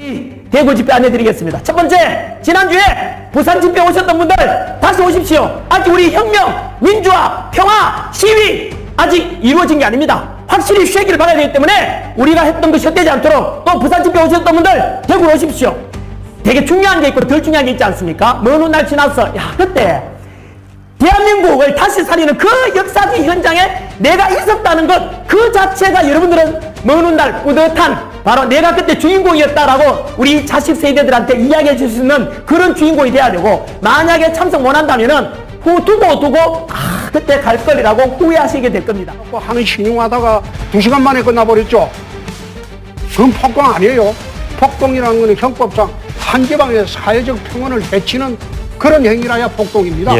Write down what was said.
이 대구 집회 안내드리겠습니다. 첫 번째, 지난주에 부산 집회 오셨던 분들 다시 오십시오. 아직 우리 혁명, 민주화, 평화, 시위 아직 이루어진 게 아닙니다. 확실히 쉐기를 받아야 되기 때문에 우리가 했던 것이 헛되지 않도록 또 부산 집회 오셨던 분들 대구로 오십시오. 되게 중요한 게 있고 덜 중요한 게 있지 않습니까? 먼 훗날 지나서 야 그때 대한민국을 다시 살리는 그 역사적 현장에 내가 있었다는 것 그 자체가 여러분들은 먼 훗날 뿌듯한 바로 내가 그때 주인공이었다라고 우리 자식 세대들한테 이야기해 줄 수 있는 그런 주인공이 돼야 되고 만약에 참석 못 한다면은 후 두고 두고 아 그때 갈 거리라고 후회하시게 될 겁니다. 뭐 하는 신용하다가 두 시간 만에 끝나버렸죠. 그건 폭동 아니에요. 폭동이라는 것은 형법상 상대방의 사회적 평온을 해치는 그런 행위라야 폭동입니다. 예.